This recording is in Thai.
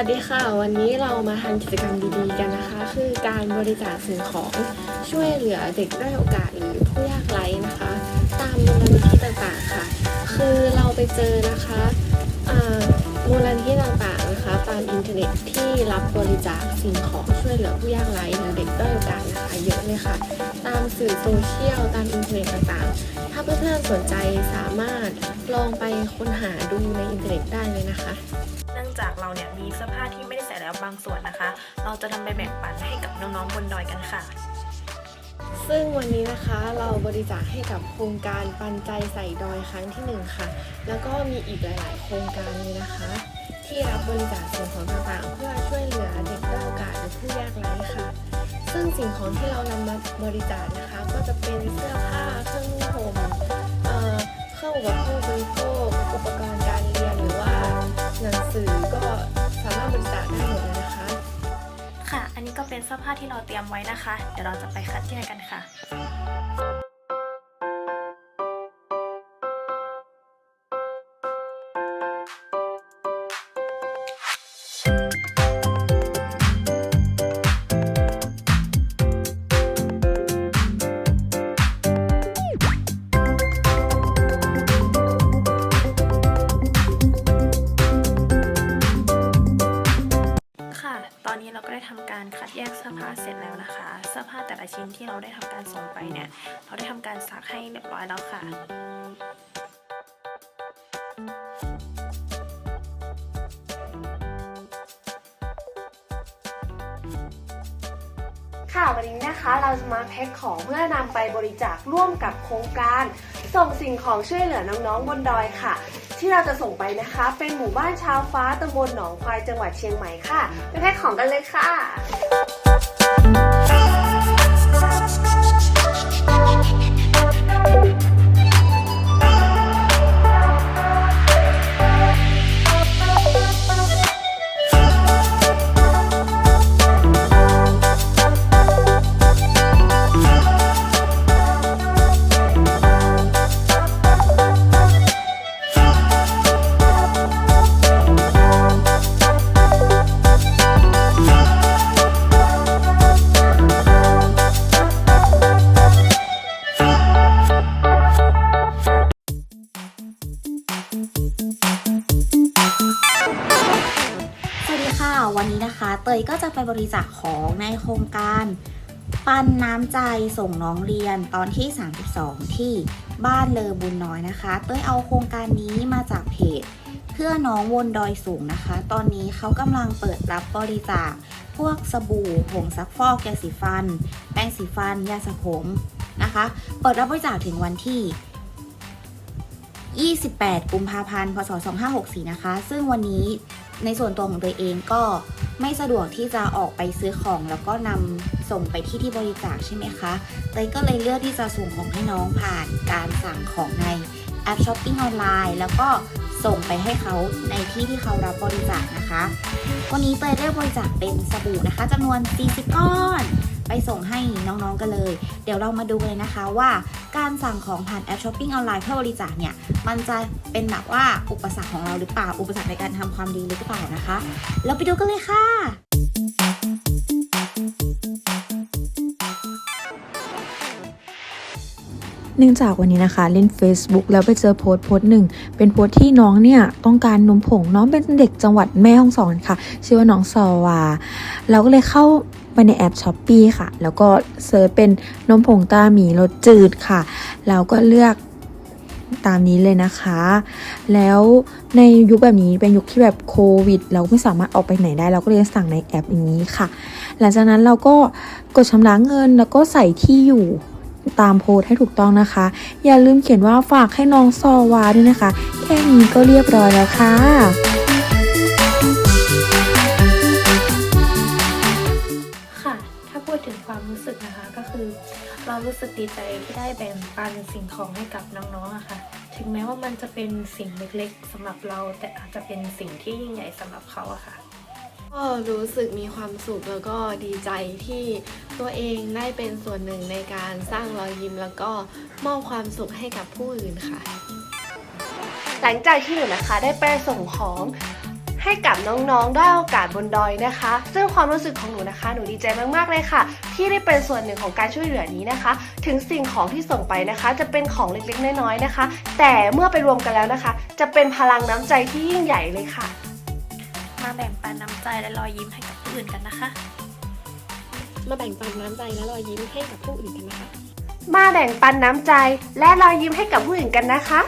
ัสดีค่ะ วันนี้เรามาทำกิจกรรมดีๆกันนะคะ คือการบริจาคสิ่งของช่วยเหลือเด็กด้อยโอกาสหรือผู้ยากไร้นะคะ ตามมูลนิธิต่างๆค่ะ คือเราไปเจอนะคะมูลนิธิต่างๆนะคะ ตามอินเทอร์เน็ตที่รับบริจาคสิ่งของช่วยเหลือผู้ยากไร้หรือเด็กด้อยโอกาสนะคะเยอะเลยค่ะ ตามสื่อโซเชียลตามอินเทอร์เน็ตต่างๆ ถ้าเพื่อนๆสนใจสามารถลองไปค้นหาดูในอินเทอร์เน็ตได้เลยนะคะ จากเราเนี่ยมีเสื้อผ้าที่ไม่ได้ใส่แล้วบางส่วนนะคะ เราจะนำไปแบ่งปันให้กับน้องๆบนดอยกันค่ะ ซึ่งวันนี้นะคะเราบริจาคให้กับโครงการปันใจใส่ดอยครั้งที่หนึ่งค่ะ แล้วก็มีอีกหลาย ๆ โครงการเลยนะคะ ที่รับบริจาคสิ่งของต่างๆเพื่อช่วยเหลือเด็กด้อยโอกาสหรือผู้ยากไร้ค่ะ ซึ่งสิ่งของที่เรานำมาบริจาคนะคะ ก็จะเป็นเสื้อผ้าเครื่องนุ่งห่มเอ่อเครื่องอุปโภคบริโภามารถบริจาคได้หมดเลยนะคะ ค่ะ อันนี้ก็เป็นเสื้อผ้าที่เราเตรียมไว้นะคะ เดี๋ยวเราจะไปคัดแยกกันคะค่ะ การคัดแยกเสื้อผ้าเสร็จแล้วนะคะ เสื้อผ้าแต่ละชิ้นที่เราได้ทำการส่งไปเนี่ยเราได้ทำการซักให้เรียบร้อยแล้วค่ะค่ะวันนี้นะคะเราจะมาแพ็คของเพื่อนำไปบริจาคร่วมกับโครงการ ส่งสิ่งของช่วยเหลือน้องๆบนดอยค่ะ ที่เราจะส่งไปนะคะ เป็นหมู่บ้านชาวฟ้าตำบลหนองควายจังหวัดเชียงใหม่ค่ะ ไปแพ็คของกันเลยค่ะ นะคะ เตยก็จะไปบริจาคของในโครงการ ปันน้ำใจส่งน้องเรียนตอนที่ 32 ที่บ้านเลอบุญน้อยนะคะ เตยเอาโครงการนี้มาจากเพจ เพื่อน้องวนดอยสูงนะคะ ตอนนี้เขากำลังเปิดรับบริจาคพวกสบู่ผงซักฟอกยาสีฟัน แป้งสีฟัน ยาสระผมนะคะ เปิดรับบริจาคถึงวันที่ 28 กุมภาพันธ์ พศ 2564 นะคะ ซึ่งวันนี้ในส่วนตัวของตัวเองก็ไม่สะดวกที่จะออกไปซื้อของแล้วก็นำส่งไปที่ที่บริจาคใช่ไหมคะเตยก็เลยเลือกที่จะส่งของให้น้องผ่านการสั่งของใน แอปช้อปปิ้งออนไลน์แล้วก็ส่งไปให้เขาในที่ที่เขารับบริจาคนะคะวันนี้เตยได้บริจาคเป็นสบู่นะคะจำนวน 40 ก้อน ไปส่งให้น้องๆกันเลย เดี๋ยวเรามาดูเลยนะคะว่าการสั่งของผ่านแอปช้อปปิ้งออนไลน์เพื่อบริจาคเนี่ย มันจะเป็นแบบว่าอุปสรรคของเราหรือเปล่า อุปสรรคในการทำความดีหรือเปล่านะคะ เราไปดูกันเลยค่ะ เนื่องจากวันนี้นะคะเล่น Facebook แล้วไปเจอโพสต์โพสต์หนึ่งเป็นโพสต์ที่น้องเนี่ยต้องการนมผงน้องเป็นเด็กจังหวัดแม่ฮ่องสอนค่ะ ชื่อว่าน้องซอวาเราก็เลยเข้าไปในแอปช้อปปีค่ะ แล้วก็เซิร์ชเป็นนมผงตาหมีรสจืดค่ะ เราก็เลือกตามนี้เลยนะคะ แล้วในยุคแบบนี้เป็นยุคที่แบบโควิด เราไม่สามารถออกไปไหนได้ เราก็เลยสั่งในแอปอย่างนี้ค่ะ หลังจากนั้นเราก็กดชำระเงินแล้วก็ใส่ที่อยู่ ตามโพสให้ถูกต้องนะคะ อย่าลืมเขียนว่าฝากให้น้องซอวาด้วยนะคะ แค่นี้ก็เรียบร้อยแล้วค่ะค่ะถ้าพูดถึงความรู้สึกนะคะก็คือเรารู้สึกดีใจที่ได้แบ่งปันสิ่งของให้กับน้องๆอะค่ะ ถึงแม้ว่ามันจะเป็นสิ่งเล็กๆสำหรับเราแต่อาจจะเป็นสิ่งที่ยิ่งใหญ่สำหรับเขาอะค่ะ ก็รู้สึกมีความสุขแล้วก็ดีใจที่ตัวเองได้เป็นส่วนหนึ่งในการสร้างรอยยิ้ม แล้วก็มอบความสุขให้กับผู้อื่นค่ะ หลังจากที่หนูนะคะได้ไปส่งของให้กับน้องๆได้โอกาสบนดอยนะคะ ซึ่งความรู้สึกของหนูนะคะ หนูดีใจมากๆเลยค่ะ ที่ได้เป็นส่วนหนึ่งของการช่วยเหลือนี้นะคะ ถึงสิ่งของที่ส่งไปนะคะ จะเป็นของเล็กๆน้อยๆนะคะ แต่เมื่อไปรวมกันแล้วนะคะ จะเป็นพลังน้ำใจที่ยิ่งใหญ่เลยค่ะ มาแบ่งปันน้ำใจและรอยยิ้มให้กับผู้อื่นกันนะคะ มาแบ่งปันน้ำใจและรอยยิ้มให้กับผู้อื่นกันนะคะ มาแบ่งปันน้ำใจและรอยยิ้มให้กับผู้อื่นกันนะคะ